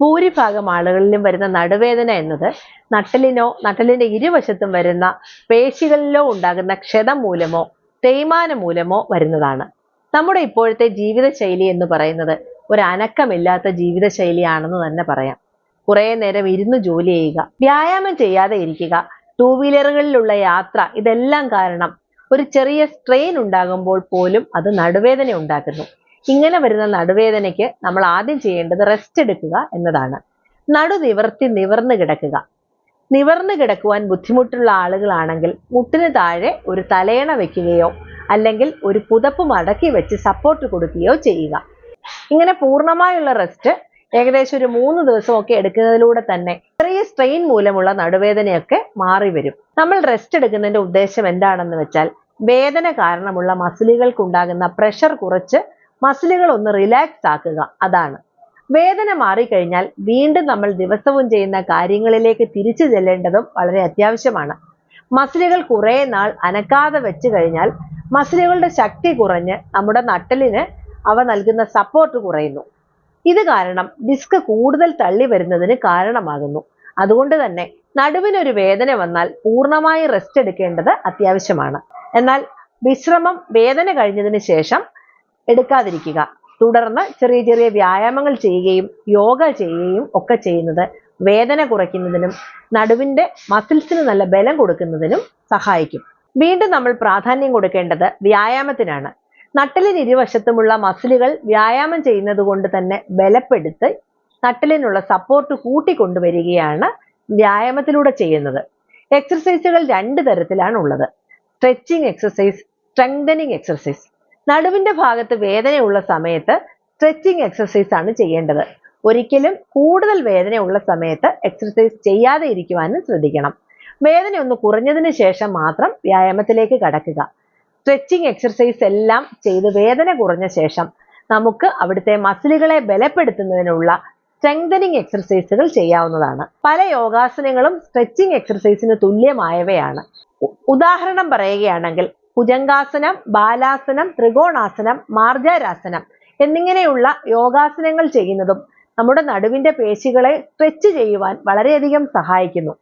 ഭൂരിഭാഗം ആളുകളിലും വരുന്ന നടുവേദന എന്നത് നട്ടലിനോ നട്ടലിന്റെ ഇരുവശത്തും വരുന്ന പേശികളിലോ ഉണ്ടാകുന്ന ക്ഷതം മൂലമോ തേയ്മാനം മൂലമോ വരുന്നതാണ്. നമ്മുടെ ഇപ്പോഴത്തെ ജീവിതശൈലി എന്ന് പറയുന്നത് ഒരു അനക്കമില്ലാത്ത ജീവിതശൈലിയാണെന്ന് തന്നെ പറയാം. കുറേ നേരം ഇരുന്ന് ജോലി ചെയ്യുക വ്യായാമം ചെയ്യാതെ ഇരിക്കുക ടൂ വീലറുകളിലുള്ള യാത്ര ഇതെല്ലാം കാരണം ഒരു ചെറിയ സ്ട്രെയിൻ ഉണ്ടാകുമ്പോൾ പോലും അത് നടുവേദന ഉണ്ടാക്കുന്നു. ഇങ്ങനെ വരുന്ന നടുവേദനയ്ക്ക് നമ്മൾ ആദ്യം ചെയ്യേണ്ടത് റെസ്റ്റ് എടുക്കുക എന്നതാണ്. നടു നിവർത്തി നിവർന്നു കിടക്കുക. നിവർന്നു കിടക്കുവാൻ ബുദ്ധിമുട്ടുള്ള ആളുകളാണെങ്കിൽ മുട്ടിന് താഴെ ഒരു തലയണ വെക്കുകയോ അല്ലെങ്കിൽ ഒരു പുതപ്പ് മടക്കി വെച്ച് സപ്പോർട്ട് കൊടുക്കുകയോ ചെയ്യുക. ഇങ്ങനെ പൂർണമായുള്ള റെസ്റ്റ് ഏകദേശം ഒരു മൂന്ന് ദിവസമൊക്കെ എടുക്കുന്നതിലൂടെ തന്നെ ചെറിയ സ്ട്രെയിൻ മൂലമുള്ള നടുവേദനയൊക്കെ മാറി വരും. നമ്മൾ റെസ്റ്റ് എടുക്കുന്നതിന്റെ ഉദ്ദേശം എന്താണെന്ന് വെച്ചാൽ വേദന കാരണമുള്ള മസിലുകൾക്കുണ്ടാകുന്ന പ്രഷർ കുറച്ച് മസിലുകൾ ഒന്ന് റിലാക്സ് ആക്കുക. അതാണ്. വേദന മാറിക്കഴിഞ്ഞാൽ വീണ്ടും നമ്മൾ ദിവസവും ചെയ്യുന്ന കാര്യങ്ങളിലേക്ക് തിരിച്ചു ചെല്ലേണ്ടതും വളരെ അത്യാവശ്യമാണ്. മസിലുകൾ കുറേ നാൾ അനക്കാതെ വെച്ച് കഴിഞ്ഞാൽ മസിലുകളുടെ ശക്തി കുറഞ്ഞ് നമ്മുടെ നട്ടലിന് അവ നൽകുന്ന സപ്പോർട്ട് കുറയുന്നു. ഇത് കാരണം ഡിസ്ക് കൂടുതൽ തള്ളി വരുന്നതിന് കാരണമാകുന്നു. അതുകൊണ്ട് തന്നെ നടുവിനൊരു വേദന വന്നാൽ പൂർണമായി റെസ്റ്റ് എടുക്കേണ്ടത് അത്യാവശ്യമാണ്. എന്നാൽ വിശ്രമം വേദന കഴിഞ്ഞതിന് ശേഷം എടുക്കാതിരിക്കുക. തുടർന്ന് ചെറിയ ചെറിയ വ്യായാമങ്ങൾ ചെയ്യുകയും യോഗ ചെയ്യുകയും ഒക്കെ ചെയ്യുന്നത് വേദന കുറയ്ക്കുന്നതിനും നടുവിന്റെ മസിൽസിന് നല്ല ബലം കൊടുക്കുന്നതിനും സഹായിക്കും. വീണ്ടും നമ്മൾ പ്രാധാന്യം കൊടുക്കേണ്ടത് വ്യായാമത്തിനാണ്. നട്ടലിന് ഇരുവശത്തുമുള്ള മസിലുകൾ വ്യായാമം ചെയ്യുന്നത് കൊണ്ട് തന്നെ ബലപ്പെടുത്തി നട്ടലിനുള്ള സപ്പോർട്ട് കൂട്ടിക്കൊണ്ടുവരികയാണ് വ്യായാമത്തിലൂടെ ചെയ്യുന്നത്. എക്സർസൈസുകൾ രണ്ട് തരത്തിലാണ് ഉള്ളത് സ്ട്രെച്ചിങ് എക്സർസൈസ് സ്ട്രെങ്തനിങ് എക്സർസൈസ് നടുവിന്റെ ഭാഗത്ത് വേദനയുള്ള സമയത്ത് സ്ട്രെച്ചിങ് എക്സർസൈസ് ആണ് ചെയ്യേണ്ടത്. ഒരിക്കലും കൂടുതൽ വേദനയുള്ള സമയത്ത് എക്സർസൈസ് ചെയ്യാതെ ഇരിക്കുവാനും ശ്രദ്ധിക്കണം. വേദന ഒന്ന് കുറഞ്ഞതിന് ശേഷം മാത്രം വ്യായാമത്തിലേക്ക് കടക്കുക. സ്ട്രെച്ചിങ് എക്സർസൈസ് എല്ലാം ചെയ്ത് വേദന കുറഞ്ഞ ശേഷം നമുക്ക് അവിടുത്തെ മസിലുകളെ ബലപ്പെടുത്തുന്നതിനുള്ള സ്ട്രെങ്തനിങ് എക്സർസൈസുകൾ ചെയ്യാവുന്നതാണ്. പല യോഗാസനങ്ങളും സ്ട്രെച്ചിങ് എക്സർസൈസിന് തുല്യമായവയാണ്. ഉദാഹരണം പറയുകയാണെങ്കിൽ ഭുജംഗാസനം ബാലാസനം ത്രികോണാസനം മാർജാരാസനം എന്നിങ്ങനെയുള്ള യോഗാസനങ്ങൾ ചെയ്യുന്നതും നമ്മുടെ നടുവിന്റെ പേശികളെ സ്ട്രെച്ച് ചെയ്യുവാൻ വളരെയധികം സഹായിക്കുന്നു.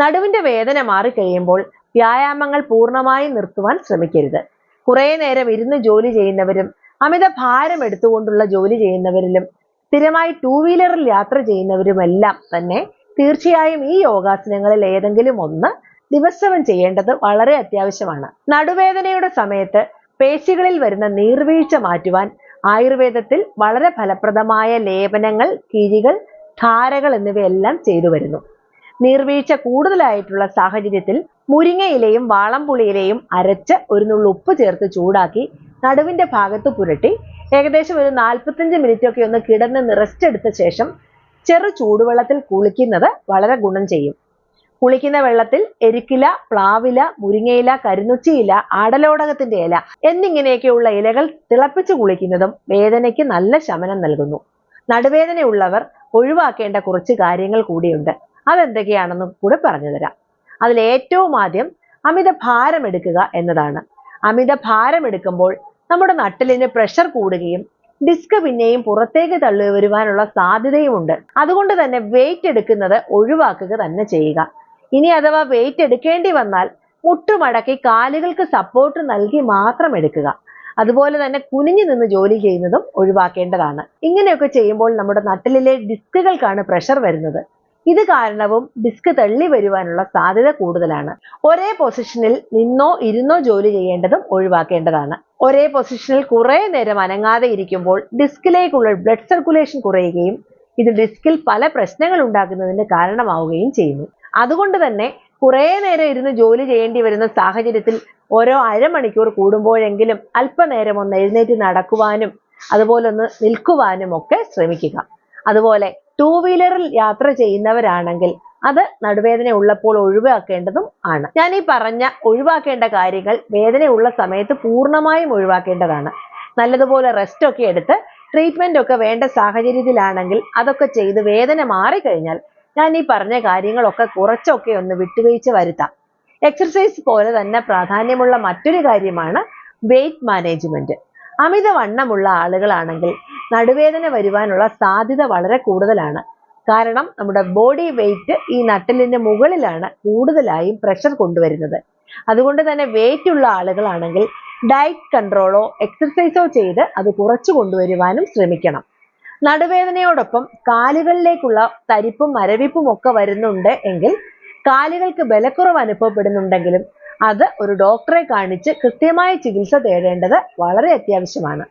നടുവിന്റെ വേദന മാറിക്കഴിയുമ്പോൾ വ്യായാമങ്ങൾ പൂർണമായി നിർത്തുവാൻ ശ്രമിക്കരുത്. കുറേ നേരം ഇരുന്ന് ജോലി ചെയ്യുന്നവരും അമിത ഭാരം എടുത്തുകൊണ്ടുള്ള ജോലി ചെയ്യുന്നവരിലും സ്ഥിരമായി ടൂ വീലറിൽ യാത്ര ചെയ്യുന്നവരുമെല്ലാം തന്നെ തീർച്ചയായും ഈ യോഗാസനങ്ങളിൽ ഏതെങ്കിലും ഒന്ന് ദിവസവും ചെയ്യേണ്ടത് വളരെ അത്യാവശ്യമാണ്. നടുവേദനയുടെ സമയത്ത് പേശികളിൽ വരുന്ന നീർവീഴ്ച മാറ്റുവാൻ ആയുർവേദത്തിൽ വളരെ ഫലപ്രദമായ ലേപനങ്ങൾ കിഴികൾ ധാരകൾ എന്നിവയെല്ലാം ചെയ്തു വരുന്നു. നീർവീഴ്ച കൂടുതലായിട്ടുള്ള സാഹചര്യത്തിൽ മുരിങ്ങയിലയും വാളംപുളിയിലയും അരച്ച് ഒരു നുള്ളു ഉപ്പ് ചേർത്ത് ചൂടാക്കി നടുവിന്റെ ഭാഗത്ത് പുരട്ടി ഏകദേശം ഒരു നാൽപ്പത്തഞ്ച് മിനിറ്റ് ഒക്കെ ഒന്ന് കിടന്ന് നിറച്ചെടുത്ത ശേഷം ചെറു ചൂടുവെള്ളത്തിൽ കുളിക്കുന്നത് വളരെ ഗുണം ചെയ്യും. കുളിക്കുന്ന വെള്ളത്തിൽ എരിക്കില പ്ലാവില മുരിങ്ങയില കരിനുച്ചിയില ആടലോടകത്തിന്റെ ഇല എന്നിങ്ങനെയൊക്കെയുള്ള ഇലകൾ തിളപ്പിച്ച് കുളിക്കുന്നതും വേദനയ്ക്ക് നല്ല ശമനം നൽകുന്നു. നടുവേദനയുള്ളവർ ഒഴിവാക്കേണ്ട കുറച്ച് കാര്യങ്ങൾ കൂടിയുണ്ട്. അതെന്തൊക്കെയാണെന്ന് കൂടെ പറഞ്ഞു തരാം. അതിൽ ഏറ്റവും ആദ്യം അമിത ഭാരം എടുക്കുക എന്നതാണ്. അമിത ഭാരം എടുക്കുമ്പോൾ നമ്മുടെ നട്ടിലിന് പ്രഷർ കൂടുകയും ഡിസ്ക് പിന്നെയും പുറത്തേക്ക് തള്ളി വരുവാനുള്ള സാധ്യതയുമുണ്ട്. അതുകൊണ്ട് തന്നെ വെയിറ്റ് എടുക്കുന്നത് ഒഴിവാക്കുക തന്നെ ചെയ്യുക. ഇനി അഥവാ വെയിറ്റ് എടുക്കേണ്ടി വന്നാൽ മുട്ടുമടക്കി കാലുകൾക്ക് സപ്പോർട്ട് നൽകി മാത്രം എടുക്കുക. അതുപോലെ തന്നെ കുനിഞ്ഞു നിന്ന് ജോലി ചെയ്യുന്നതും ഒഴിവാക്കേണ്ടതാണ്. ഇങ്ങനെയൊക്കെ ചെയ്യുമ്പോൾ നമ്മുടെ നട്ടിലെ ഡിസ്കുകൾക്കാണ് പ്രഷർ വരുന്നത്. ഇത് കാരണവും ഡിസ്ക് തള്ളി വരുവാനുള്ള സാധ്യത കൂടുതലാണ്. ഒരേ പൊസിഷനിൽ നിന്നോ ഇരുന്നോ ജോലി ചെയ്യേണ്ടതും ഒഴിവാക്കേണ്ടതാണ്. ഒരേ പൊസിഷനിൽ കുറെ നേരം അനങ്ങാതെ ഇരിക്കുമ്പോൾ ഡിസ്കിലേക്കുള്ള ബ്ലഡ് സർക്കുലേഷൻ കുറയുകയും ഇത് ഡിസ്കിൽ പല പ്രശ്നങ്ങൾ ഉണ്ടാക്കുന്നതിന് കാരണമാവുകയും ചെയ്യുന്നു. അതുകൊണ്ട് തന്നെ കുറെ നേരം ഇരുന്ന് ജോലി ചെയ്യേണ്ടി വരുന്ന സാഹചര്യത്തിൽ ഓരോ അരമണിക്കൂർ കൂടുമ്പോഴെങ്കിലും അല്പനേരം ഒന്ന് എഴുന്നേറ്റ് നടക്കുവാനും അതുപോലെ ഒന്ന് നിൽക്കുവാനും ഒക്കെ ശ്രമിക്കുക. അതുപോലെ ടൂ വീലറിൽ യാത്ര ചെയ്യുന്നവരാണെങ്കിൽ അത് നടുവേദന ഉള്ളപ്പോൾ ഒഴിവാക്കേണ്ടതും ആണ്. ഞാൻ ഈ പറഞ്ഞ ഒഴിവാക്കേണ്ട കാര്യങ്ങൾ വേദനയുള്ള സമയത്ത് പൂർണമായും ഒഴിവാക്കേണ്ടതാണ്. നല്ലതുപോലെ റെസ്റ്റ് ഒക്കെ എടുത്ത് ട്രീറ്റ്മെന്റ് ഒക്കെ വേണ്ട സാഹചര്യത്തിലാണെങ്കിൽ അതൊക്കെ ചെയ്ത് വേദന മാറിക്കഴിഞ്ഞാൽ ഞാൻ ഈ പറഞ്ഞ കാര്യങ്ങളൊക്കെ കുറച്ചൊക്കെ ഒന്ന് വിട്ടുവീഴ്ച വരുത്താം. എക്സർസൈസ് പോലെ തന്നെ പ്രാധാന്യമുള്ള മറ്റൊരു കാര്യമാണ് വെയിറ്റ് മാനേജ്മെന്റ് അമിതവണ്ണമുള്ള ആളുകളാണെങ്കിൽ നടുവേദന വരുവാനുള്ള സാധ്യത വളരെ കൂടുതലാണ്. കാരണം നമ്മുടെ ബോഡി വെയിറ്റ് ഈ നട്ടലിന്റെ മുകളിലാണ് കൂടുതലായും പ്രഷർ കൊണ്ടുവരുന്നത്. അതുകൊണ്ട് തന്നെ വെയിറ്റ് ഉള്ള ആളുകളാണെങ്കിൽ ഡയറ്റ് കൺട്രോളോ എക്സർസൈസോ ചെയ്ത് അത് കുറച്ചു കൊണ്ടുവരുവാനും ശ്രമിക്കണം. നടുവേദനയോടൊപ്പം കാലുകളിലേക്കുള്ള തരിപ്പും മരവിപ്പും ഒക്കെ വരുന്നുണ്ട് എങ്കിൽ കാലുകൾക്ക് ബലക്കുറവ് അനുഭവപ്പെടുന്നുണ്ടെങ്കിലും അത് ഒരു ഡോക്ടറെ കാണിച്ച് കൃത്യമായ ചികിത്സ തേടേണ്ടത് വളരെ അത്യാവശ്യമാണ്.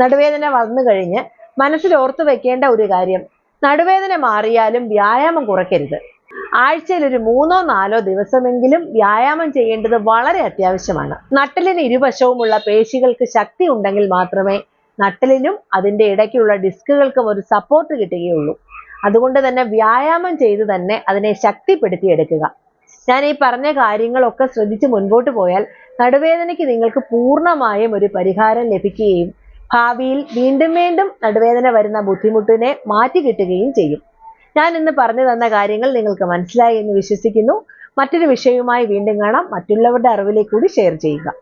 നടുവേദന വന്നു കഴിഞ്ഞ് മനസ്സിൽ ഓർത്തു വെക്കേണ്ട ഒരു കാര്യം നടുവേദന മാറിയാലും വ്യായാമം കുറയ്ക്കരുത്. ആഴ്ചയിൽ ഒരു മൂന്നോ നാലോ ദിവസമെങ്കിലും വ്യായാമം ചെയ്യേണ്ടത് വളരെ അത്യാവശ്യമാണ്. നട്ടലിന് ഇരുവശവുമുള്ള പേശികൾക്ക് ശക്തി ഉണ്ടെങ്കിൽ മാത്രമേ നട്ടലിനും അതിന്റെ ഇടയ്ക്കുള്ള ഡിസ്കുകൾക്കും ഒരു സപ്പോർട്ട് കിട്ടുകയുള്ളൂ. അതുകൊണ്ട് തന്നെ വ്യായാമം ചെയ്ത് തന്നെ അതിനെ ശക്തിപ്പെടുത്തിയെടുക്കുക ഞാൻ ഈ പറഞ്ഞ കാര്യങ്ങളൊക്കെ ശ്രദ്ധിച്ച് മുൻപോട്ട് പോയാൽ നടുവേദനയ്ക്ക് നിങ്ങൾക്ക് പൂർണമായും ഒരു പരിഹാരം ലഭിക്കുകയും ഭാവിയിൽ വീണ്ടും വീണ്ടും നടുവേദന വരുന്ന ബുദ്ധിമുട്ടിനെ മാറ്റി കിട്ടുകയും ചെയ്യും. ഞാൻ ഇന്ന് പറഞ്ഞു തന്ന കാര്യങ്ങൾ നിങ്ങൾക്ക് മനസ്സിലായി എന്ന് വിശ്വസിക്കുന്നു. മറ്റൊരു വിഷയവുമായി വീണ്ടും കാണാം. മറ്റുള്ളവരുടെ അറിവിലേക്ക് കൂടി ഷെയർ ചെയ്യുക.